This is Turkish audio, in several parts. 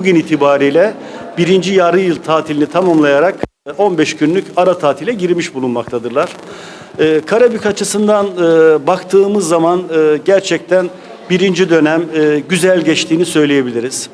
Bugün itibariyle birinci yarı yıl tatilini tamamlayarak 15 günlük ara tatile girmiş bulunmaktadırlar. Ee, Karabük açısından e, baktığımız zaman e, gerçekten birinci dönem e, güzel geçtiğini söyleyebiliriz.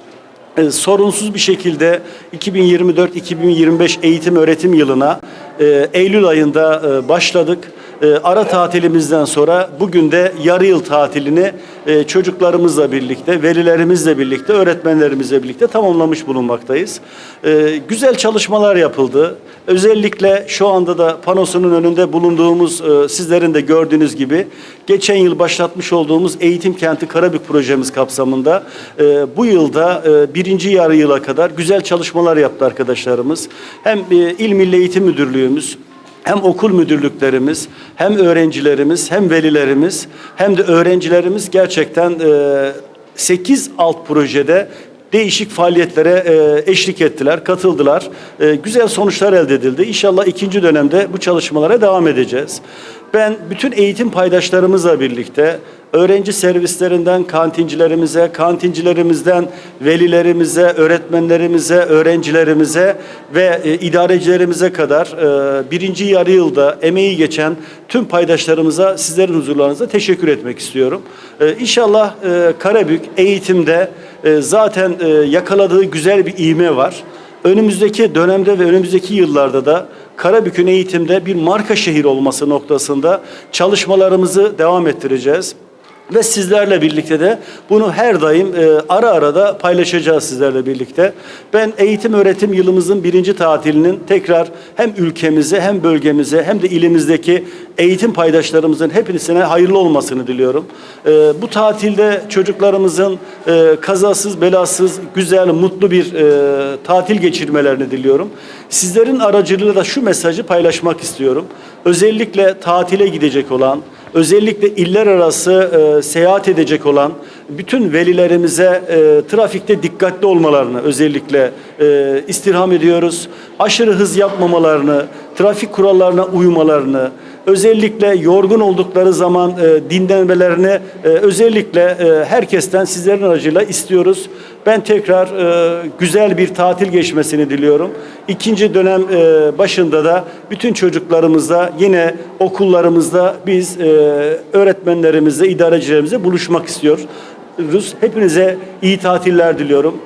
E, sorunsuz bir şekilde 2024-2025 eğitim öğretim yılına e, Eylül ayında e, başladık. E, ara tatilimizden sonra bugün de yarı yıl tatilini e, çocuklarımızla birlikte, velilerimizle birlikte, öğretmenlerimizle birlikte tamamlamış bulunmaktayız. E, güzel çalışmalar yapıldı. Özellikle şu anda da panosunun önünde bulunduğumuz, sizlerin de gördüğünüz gibi geçen yıl başlatmış olduğumuz Eğitim Kenti Karabük projemiz kapsamında bu yılda birinci yarı yıla kadar güzel çalışmalar yaptı arkadaşlarımız. Hem e, İl Milli Eğitim Müdürlüğümüz, hem okul müdürlüklerimiz, hem öğrencilerimiz, hem velilerimiz, hem de öğrencilerimiz gerçekten 8 alt projede değişik faaliyetlere e, eşlik ettiler, katıldılar. E, güzel sonuçlar elde edildi. İnşallah ikinci dönemde bu çalışmalara devam edeceğiz. Ben bütün eğitim paydaşlarımızla birlikte öğrenci servislerinden kantincilerimize, kantincilerimizden velilerimize, öğretmenlerimize, öğrencilerimize ve e, idarecilerimize kadar e, birinci yarı yılda emeği geçen tüm paydaşlarımıza sizlerin huzurlarınızda teşekkür etmek istiyorum. E, İnşallah e, Karabük eğitimde e, zaten e, yakaladığı güzel bir ivme var. Önümüzdeki dönemde ve önümüzdeki yıllarda da Karabük'ün eğitimde bir marka şehir olması noktasında çalışmalarımızı devam ettireceğiz. Ve sizlerle birlikte de bunu her daim e, ara ara da paylaşacağız sizlerle birlikte. Ben eğitim öğretim yılımızın birinci tatilinin tekrar hem ülkemize hem bölgemize hem de ilimizdeki eğitim paydaşlarımızın hepsine hayırlı olmasını diliyorum. E, bu tatilde çocuklarımızın e, kazasız belasız güzel mutlu bir e, tatil geçirmelerini diliyorum. Sizlerin aracılığıyla da şu mesajı paylaşmak istiyorum. Özellikle tatile gidecek olan, özellikle iller arası e, seyahat edecek olan bütün velilerimize e, trafikte dikkatli olmalarını özellikle e, istirham ediyoruz. Aşırı hız yapmamalarını, trafik kurallarına uymalarını, özellikle yorgun oldukları zaman e, dinlenmelerini e, özellikle e, herkesten sizlerin aracıyla istiyoruz. Ben tekrar e, güzel bir tatil geçmesini diliyorum. İkinci dönem e, başında da bütün çocuklarımızla yine okullarımızda biz e, öğretmenlerimizle, idarecilerimizle buluşmak istiyoruz. Hepinize iyi tatiller diliyorum.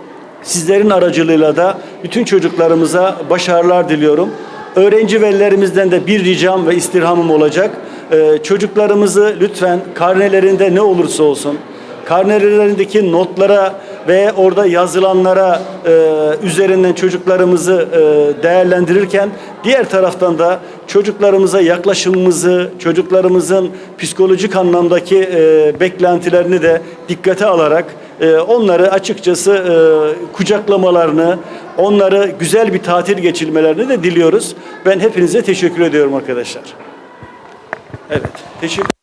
Sizlerin aracılığıyla da bütün çocuklarımıza başarılar diliyorum. Öğrenci velilerimizden de bir ricam ve istirhamım olacak. Ee, çocuklarımızı lütfen karnelerinde ne olursa olsun, karnelerindeki notlara ve orada yazılanlara e, üzerinden çocuklarımızı e, değerlendirirken diğer taraftan da çocuklarımıza yaklaşımımızı, çocuklarımızın psikolojik anlamdaki e, beklentilerini de dikkate alarak e, onları açıkçası e, kucaklamalarını, onları güzel bir tatil geçirmelerini de diliyoruz. Ben hepinize teşekkür ediyorum arkadaşlar. Evet, teşekkür